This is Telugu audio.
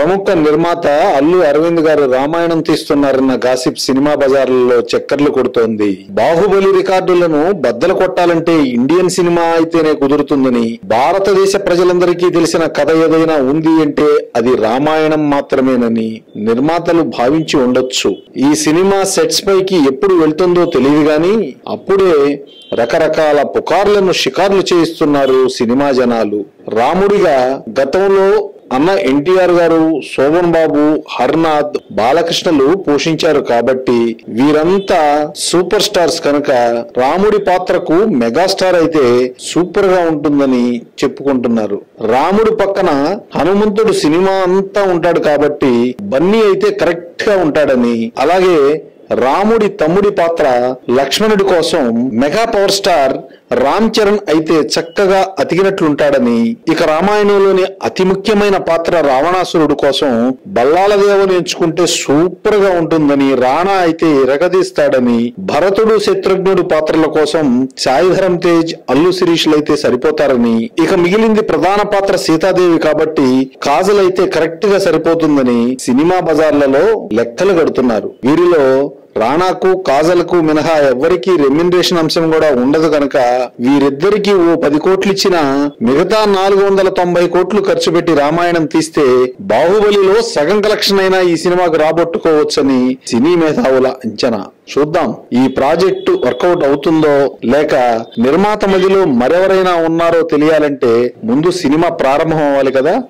ప్రముఖ నిర్మాత అల్లు అరవింద్ గారు రామాయణం తీస్తున్నారన్న గాసిప్ సినిమా బజార్లలో చక్కర్లు కొడుతోంది. బాహుబలి రికార్డులను బద్దలు కొట్టాలంటే ఇండియన్ సినిమా అయితేనే కుదురుతుందని భారతదేశ ప్రజలందరికీ తెలిసిన కథ ఏదైనా ఉంది అంటే అది రామాయణం మాత్రమేనని నిర్మాతలు భావించి ఉండొచ్చు. ఈ సినిమా సెట్స్ పైకి ఎప్పుడు వెళ్తుందో తెలియదు గాని అప్పుడే రకరకాల పుకార్లను షికార్లు చేయిస్తున్నారు సినిమా జనాలు. రాముడిగా గతంలో అన్న ఎన్టీఆర్ గారు శోభన్ బాబు హర్నాథ్ బాలకృష్ణలు పోషించారు కాబట్టి వీరంతా సూపర్ స్టార్స్ కనుక రాముడి పాత్రకు మెగాస్టార్ అయితే సూపర్గా ఉంటుందని చెప్పుకుంటున్నారు. రాముడి పక్కన హనుమంతుడు సినిమా అంతా ఉంటాడు కాబట్టి బన్నీ అయితే కరెక్ట్గా ఉంటాడని అలాగే రాముడి తమ్ముడి పాత్ర లక్ష్మణుడి కోసం mega power star Ram Charan అయితే చక్కగా అతికినట్లుంటాడని ఇక రామాయణంలోని అతి ముఖ్యమైన పాత్ర రావణాసురుడు కోసం బల్లాల దేవుని ఎంచుకుంటే సూపర్గా ఉంటుందని రాణా అయితే ఎరగదీస్తాడని భరతుడు శత్రుఘ్నుడు పాత్రల కోసం సాయిధరం తేజ్ అల్లు శిరీష్లు అయితే సరిపోతారని ఇక మిగిలింది ప్రధాన పాత్ర సీతాదేవి కాబట్టి కాజల్ అయితే కరెక్ట్గా సరిపోతుందని సినిమా బజార్లలో లెక్కలు కడుతున్నారు. వీరిలో రాణాకు కాజల్కు మినహా ఎవ్వరికీ రెమ్యునరేషన్ అంశం కూడా ఉండదు కనుక వీరిద్దరికీ ఓ పది కోట్లు ఇచ్చిన మిగతా నాలుగు వందల తొంభై కోట్లు ఖర్చు పెట్టి రామాయణం తీస్తే బాహుబలిలో సగం కలెక్షన్ అయినా ఈ సినిమాకు రాబట్టుకోవచ్చని సినీ మేధావుల అంచనా. చూద్దాం. ఈ ప్రాజెక్టు వర్కౌట్ అవుతుందో లేక నిర్మాత మధ్యలో మరెవరైనా ఉన్నారో తెలియాలంటే ముందు సినిమా ప్రారంభం అవ్వాలి కదా?